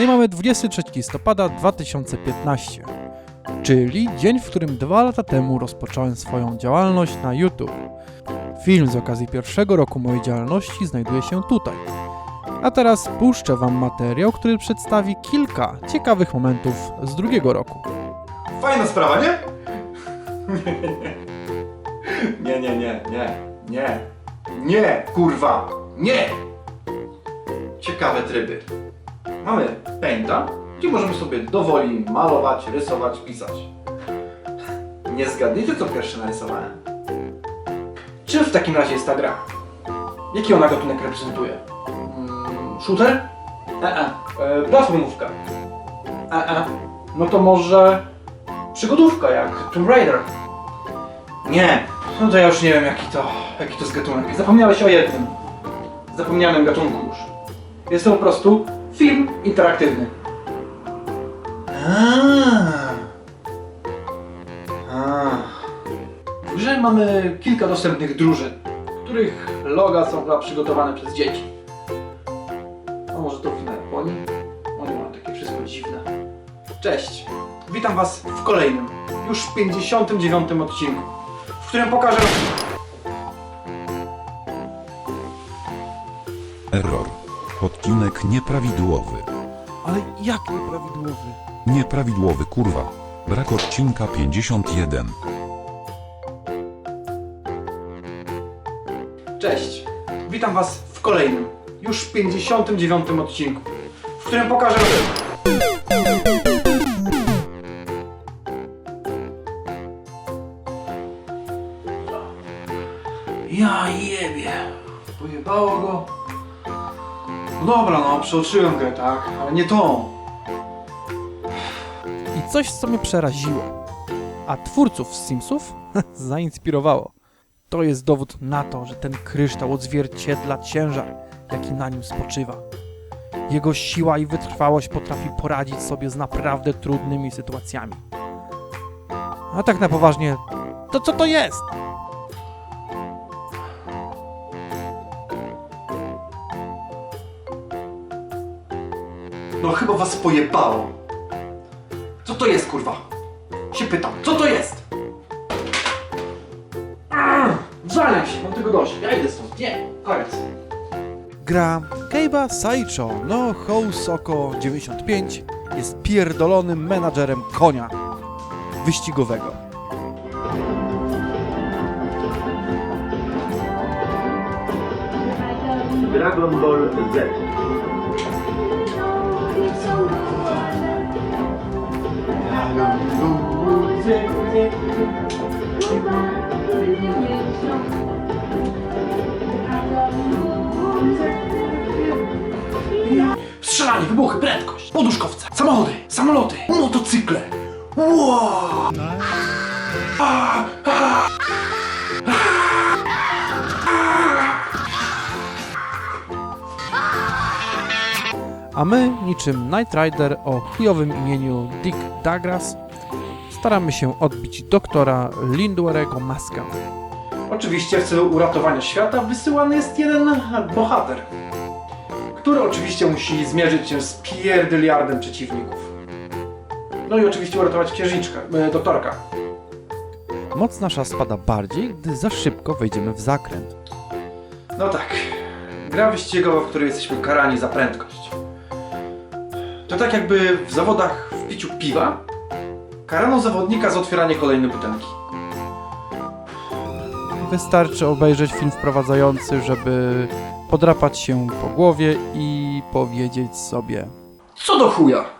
No i mamy 23 listopada 2015, czyli dzień, w którym dwa lata temu rozpocząłem swoją działalność na YouTube. Film z okazji pierwszego roku mojej działalności znajduje się tutaj. A teraz puszczę Wam materiał, który przedstawi kilka ciekawych momentów z drugiego roku. Fajna sprawa, nie? Nie, nie, nie, nie, nie, nie, kurwa, nie! Ciekawe tryby. Mamy Painta, gdzie możemy sobie dowoli malować, rysować, pisać. Nie zgadnijcie, co pierwsze narysowałem. Czym w takim razie jest ta gra? Jaki ona gatunek reprezentuje? Mm, shooter? E, e. platformówka? E, e. No to może przygodówka jak Tomb Raider. Nie, no to ja już nie wiem jaki to, jaki to jest gatunek. Zapomniałeś o jednym. Zapomnianym gatunku już. Jest to po prostu film interaktywny. W grze mamy kilka dostępnych drużyn, których loga są chyba przygotowane przez dzieci. A może to wina Japonii? Oni mają takie wszystko dziwne. Cześć! Witam Was w kolejnym, już 59 odcinku, w którym pokażę Error. Odcinek nieprawidłowy. Ale jak nieprawidłowy? Nieprawidłowy kurwa. Brak odcinka 51. Cześć! Witam Was w kolejnym, już 59 odcinku, w którym pokażę Ja jebie! Pojebało go. Dobra, no, przeoczyłem grę, tak? Ale nie tą. I coś, co mnie przeraziło, a twórców Simsów zainspirowało. To jest dowód na to, że ten kryształ odzwierciedla ciężar, jaki na nim spoczywa. Jego siła i wytrwałość potrafi poradzić sobie z naprawdę trudnymi sytuacjami. A tak na poważnie, to co to jest? No chyba was pojebało. Co to jest, kurwa? Się pytam, co to jest? Żalem się, mam tego dość. Ja idę stąd. Nie, koniec. Gra Keiba Saicho no Housoko 95 jest pierdolonym menadżerem konia wyścigowego. Dragon Ball Z. Strzelanie, wybuchy, prędkość, poduszkowce, my, niczym Knight Rider o chujowym imieniu Dick Douglas, staramy się odbić doktora Lindwerego Maska. Oczywiście w celu uratowania świata wysyłany jest jeden bohater, który oczywiście musi zmierzyć się z pierdyliardem przeciwników. No i oczywiście uratować księżniczkę, e, doktorka. Moc nasza spada bardziej, gdy za szybko wejdziemy w zakręt. No tak, gra wyścigowa, w której jesteśmy karani za prędkość. To tak jakby w zawodach w piciu piwa karano zawodnika za otwieranie kolejnej butelki. Wystarczy obejrzeć film wprowadzający, żeby podrapać się po głowie i powiedzieć sobie Co do chuja!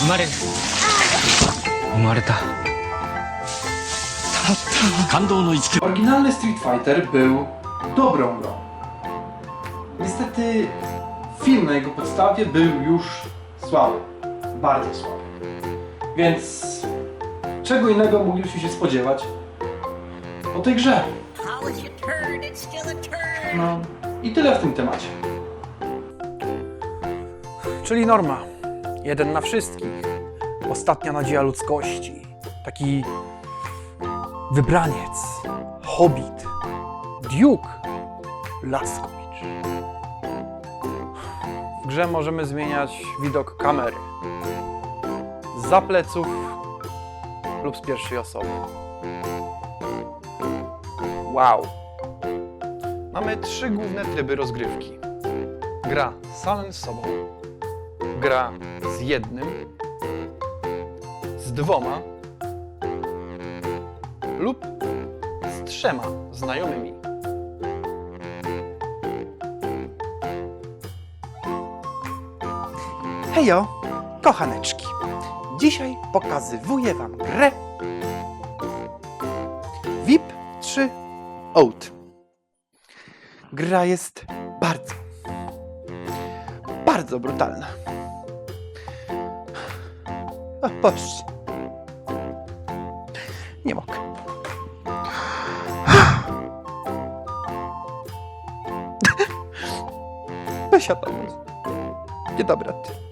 生まれる生まれた感動の一曲 Oryginalny Street Fighter był dobrą grą. Niestety film na jego podstawie był już słaby. Bardzo słaby. Więc czego innego mogliśmy się spodziewać o tej grze. No i tyle w tym temacie. Czyli norma. Jeden na wszystkich. Ostatnia nadzieja ludzkości. Taki wybraniec. Hobbit. Duke. Laskowicz. W grze możemy zmieniać widok kamery. Za pleców lub z pierwszej osoby. Wow. Mamy trzy główne tryby rozgrywki. Gra samym sobą, gra z jednym, z dwoma lub z trzema znajomymi. Hejo, kochaneczki. Dzisiaj pokazywuję wam grę VIP 3 Out. Gra jest bardzo, brutalna. O Boże. Nie mogę. Weź tam. Niedobra ty.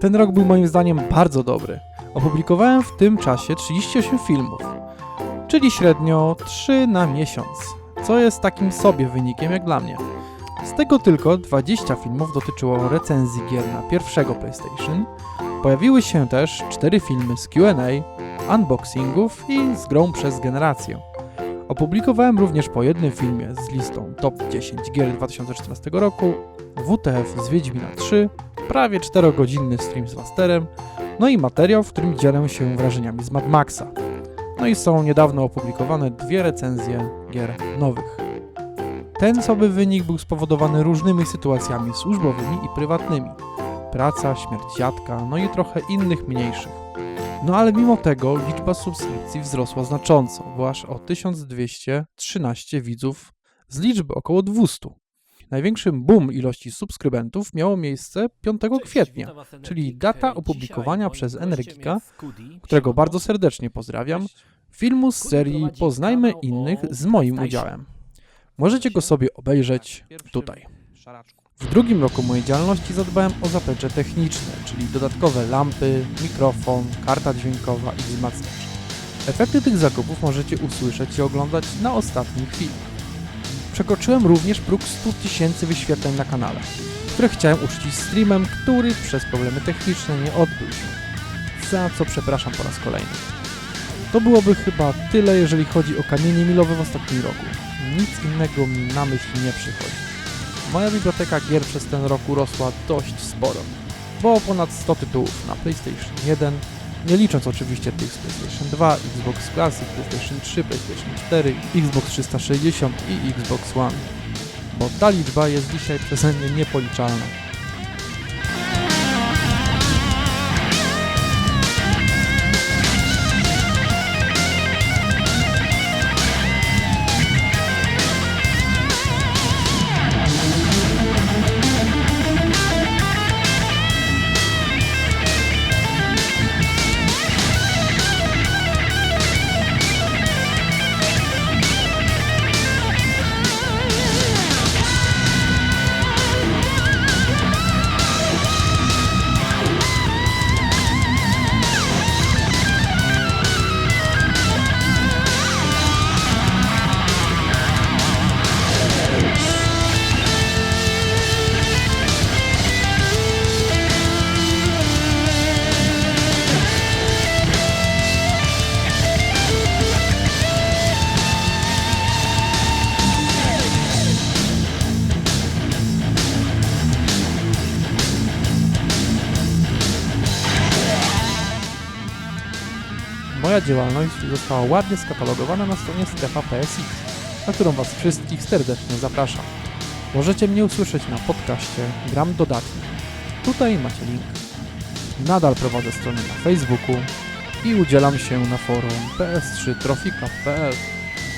Ten rok był moim zdaniem bardzo dobry. Opublikowałem w tym czasie 38 filmów, czyli średnio 3 na miesiąc, co jest takim sobie wynikiem jak dla mnie. Z tego tylko 20 filmów dotyczyło recenzji gier na pierwszego PlayStation. Pojawiły się też 4 filmy z QA, unboxingów i z grą przez generację. Opublikowałem również po jednym filmie z listą top 10 gier 2014 roku, WTF z Wiedźmina 3, prawie 4-godzinny stream z Masterem, no i materiał, w którym dzielę się wrażeniami z Mad Maxa. No i są niedawno opublikowane dwie recenzje gier nowych. Ten sobie wynik był spowodowany różnymi sytuacjami służbowymi i prywatnymi. Praca, śmierć dziadka, no i trochę innych mniejszych. No ale mimo tego liczba subskrypcji wzrosła znacząco, bo aż o 1213 widzów z liczby około 200. Największy boom ilości subskrybentów miało miejsce 5 kwietnia, czyli data opublikowania przez Energika, którego bardzo serdecznie pozdrawiam, filmu z serii Poznajmy innych z moim udziałem. Możecie go sobie obejrzeć tutaj. W drugim roku mojej działalności zadbałem o zaplecze techniczne, czyli dodatkowe lampy, mikrofon, karta dźwiękowa i wzmacniacz. Efekty tych zakupów możecie usłyszeć i oglądać na ostatniej chwili. Przekroczyłem również próg 100 tysięcy wyświetleń na kanale, które chciałem uczcić streamem, który przez problemy techniczne nie odbył się. Za co przepraszam po raz kolejny. To byłoby chyba tyle, jeżeli chodzi o kamienie milowe w ostatnim roku. Nic innego mi na myśl nie przychodzi. Moja biblioteka gier przez ten rok urosła dość sporo, bo o ponad 100 tytułów na PlayStation 1, nie licząc oczywiście tych z PlayStation 2, Xbox Classic, PlayStation 3, PlayStation 4, Xbox 360 i Xbox One. Bo ta liczba jest dzisiaj przeze mnie niepoliczalna. Moja działalność została ładnie skatalogowana na stronie Strefa PSX, na którą Was wszystkich serdecznie zapraszam. Możecie mnie usłyszeć na podcaście Gram Dodatnie. Tutaj macie link. Nadal prowadzę stronę na Facebooku i udzielam się na forum ps3trofika.pl.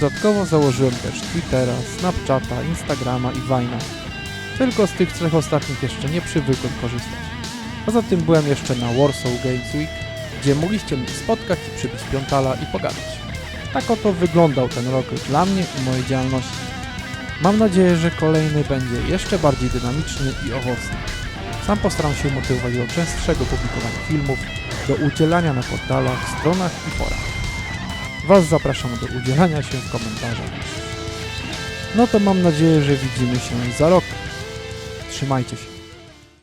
Dodatkowo założyłem też Twittera, Snapchata, Instagrama i Vine'a. Tylko z tych trzech ostatnich jeszcze nie przywykłem korzystać. Poza tym byłem jeszcze na Warsaw Games Week, gdzie mogliście spotkać i przybić piątala i pogadać. Tak oto wyglądał ten rok dla mnie i mojej działalności. Mam nadzieję, że kolejny będzie jeszcze bardziej dynamiczny i owocny. Sam postaram się motywować do częstszego publikowania filmów, do udzielania na portalach, stronach i forach. Was zapraszam do udzielania się w komentarzach. No to mam nadzieję, że widzimy się za rok. Trzymajcie się.